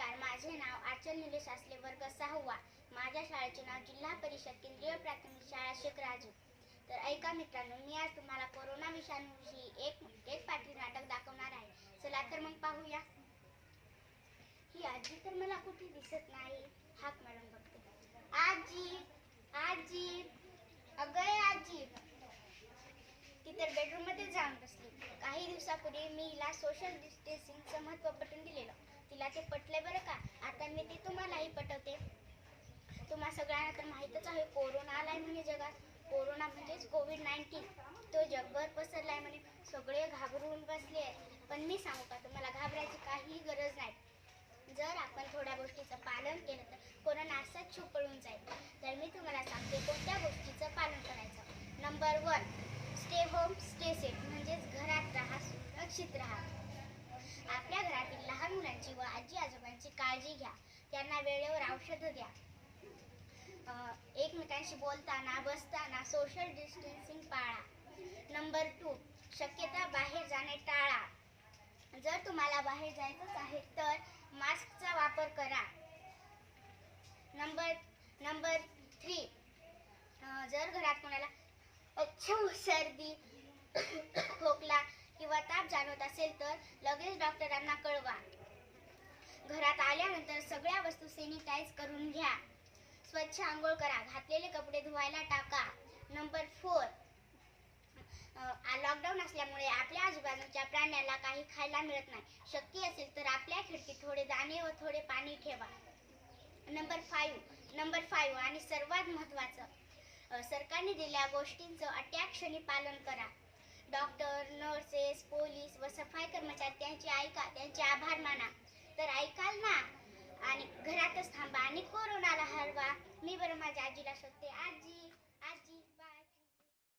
नमस्कार माझे नाव आचल निलेश आसले वर्ग सहावा. माझ्या शाळेचे नाव जिल्हा परिषद केंद्रीय प्राथमिक शाळा शेखराजू तर ऐका मित्रांनो मी आज तुम्हाला कोरोना विषाणूविषयी एक एक पाठी नाटक दाखवणार आहे. चला तर मग पाहूया. ही आजी तर मला कुठे दिसत नाही. हाक मॅडम बघते. आजी आजी अगं आजी. ती तर बेडरूममध्ये जाऊन बसली. काही दिवसापूर्वी मी हिला सोशल डिस्टन्सिंगचं महत्त्व पटवून दिलेलं. तिला ते पटले बरं का? आता मी ते तुम्हालाही पटवते. तुम्हा सगळ्यांना तर माहीतच आहे कोरोना आलाय म्हणे जगात. कोरोना म्हणजेच कोविड नाईन्टीन तो जगभर पसरलाय म्हणे. सगळे घाबरून बसले. पण मी सांगू का तुम्हाला घाबरायची काहीही गरज नाही. जर आपण थोड्या गोष्टीचं पालन केलं तर कोरोना असंच छुपळून जाईल. तर मी तुम्हाला सांगते कोणत्या गोष्टीचं पालन करायचं? Number one stay home stay safe म्हणजेच घरात राहा सुरक्षित राहा. आपल्या घरातील लहान मुलांची व आजी आजोबांची काळजी घ्या. त्यांना वेळेवर औषधं द्या. एकमेकांशी बोलताना बसताना सोशल डिस्टन्सिंग पाळा. नंबर टू शक्यता बाहेर जाणे टाळा. जर तुम्हाला बाहेर जायचंच आहे तर मास्कचा वापर करा. नंबर नंबर थ्री जर घरात कोणाला अच्छू सर्दी खोकला किंवा ताप जाणवत असेल तर लगेच डॉक्टरांना कळवा. घरात आल्यानंतर सगळ्या वस्तू सॅनिटाईज करून घ्या. स्वच्छ आंघोळ करा. घातलेले कपडे धुवायला टाका. नंबर फोर लॉकडाऊन असल्यामुळे आपल्या आजूबाजूच्या प्राण्याला काही खायला मिळत नाही. शक्य असेल तर आपल्या खिडकीत थोडे दाणे व थोडे पाणी ठेवा. नंबर फाईव्ह नंबर फाईव्ह आणि सर्वात महत्त्वाचं सरकारने दिलेल्या गोष्टींचं अट्याक्षणी पालन करा. डॉक्टर नर्सेस पोलीस व सफाई कर्मचारी त्यांचे ऐका त्यांचे आभार माना. तर ऐकाल ना? आणि घरातच थांबा. आणि कोरोनाला हरवा. मी बरं माझ्या आजीला शोधते. आजी!